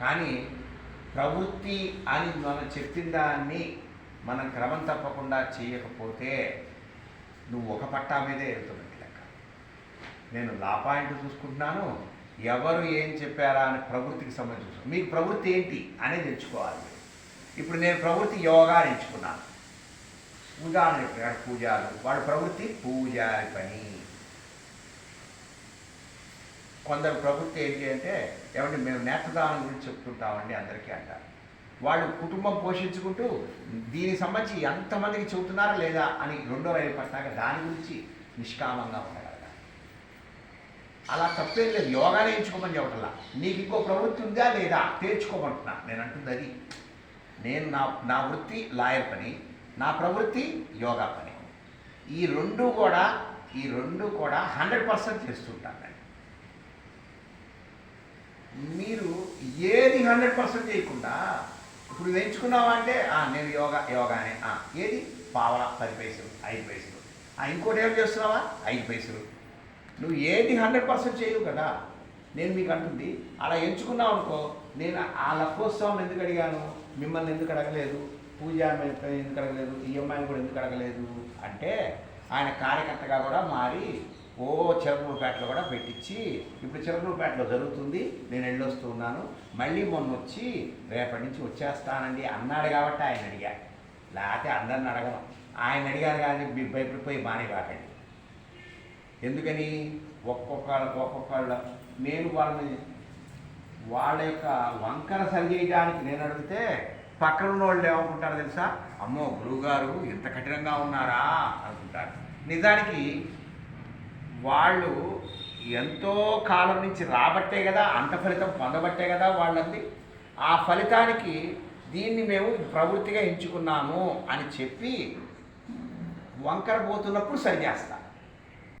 కానీ ప్రవృత్తి అని మనం చెప్పిన దాన్ని మనం క్రమం తప్పకుండా చేయకపోతే నువ్వు ఒక పట్టా మీదే వెళ్తున్నది లెక్క. నేను లా పాయింట్ చూసుకుంటున్నాను ఎవరు ఏం చెప్పారా అని ప్రవృత్తికి సంబంధించి మీకు ప్రవృత్తి ఏంటి అనేది తెలుసుకోవాలి. ఇప్పుడు నేను ప్రవృత్తి యోగా ఎంచుకున్నాను. ఉదాహరణ చెప్పాడు పూజారు వాడు ప్రవృత్తి పూజారి పని. కొందరు ప్రభుత్వం ఏంటి అంటే ఏమంటే మేము నేత్రదానం గురించి చెప్తుంటామండి అందరికీ అంటారు వాళ్ళు కుటుంబం పోషించుకుంటూ దీనికి సంబంధించి ఎంతమందికి చెబుతున్నారా లేదా అని రెండో రైలు పట్టాక దాని గురించి నిష్కామంగా ఉండగలగాలి. అలా తప్పేం లేదు. యోగానే ఎంచుకోమని చెప్పట్లా. నీకు ఇంకో ప్రవృత్తి ఉందా లేదా తేర్చుకోమంటున్నా నేను అంటుంది అది. నేను నా నా వృత్తి లాయర్ పని నా ప్రవృత్తి యోగా పని. ఈ రెండు కూడా ఈ రెండు కూడా హండ్రెడ్ పర్సెంట్ చేస్తుంటాను నేను మీరు హండ్రెడ్ పర్సెంట్ చేయకుండా ఇప్పుడు ఎంచుకున్నావా అంటే నేను యోగా యోగానే ఏది? పావలా పది పైసలు ఐదు పైసలు. ఇంకోటి ఏం చేస్తున్నావా? ఐదు పైసలు. నువ్వు ఏది హండ్రెడ్ పర్సెంట్ చేయవు కదా. నేను మీకు అంటుంది అలా ఎంచుకున్నావు అనుకో నేను ఆ లక్కోత్సవం ఎందుకు అడిగాను? మిమ్మల్ని ఎందుకు అడగలేదు? పూజ ఎందుకు అడగలేదు? ఈఎంఐ కూడా ఎందుకు అడగలేదు? అంటే ఆయన కార్యకర్తగా కూడా మారి ఓ చిరకూరుపేటలో కూడా పెట్టించి ఇప్పుడు చిరకూరుపేటలో జరుగుతుంది నేను వెళ్ళొస్తూ ఉన్నాను. మళ్ళీ మొన్న వచ్చి రేపటి నుంచి వచ్చేస్తానండి అన్నాడు కాబట్టి ఆయన అడిగా. లేకపోతే అందరిని అడగను. ఆయన అడిగారు కానీ మీరు భయపడిపోయి బాగానే కాకండి ఎందుకని? ఒక్కొక్క ఒక్కొక్కళ్ళ నేను వాళ్ళని వాళ్ళ యొక్క వంకర సరి చేయడానికి నేను అడిగితే పక్కన ఉన్న వాళ్ళు ఏమనుకుంటారు తెలుసా? అమ్మో గురువుగారు ఇంత కఠినంగా ఉన్నారా? అనుకుంటారు. నిజానికి వాళ్ళు ఎంతో కాలం నుంచి రాబట్టే కదా అంత ఫలితం పొందబట్టే కదా వాళ్ళంది. ఆ ఫలితానికి దీన్ని మేము ప్రవృత్తిగా ఎంచుకున్నాము అని చెప్పి వంకర పోతున్నప్పుడు సరిచేస్తాం.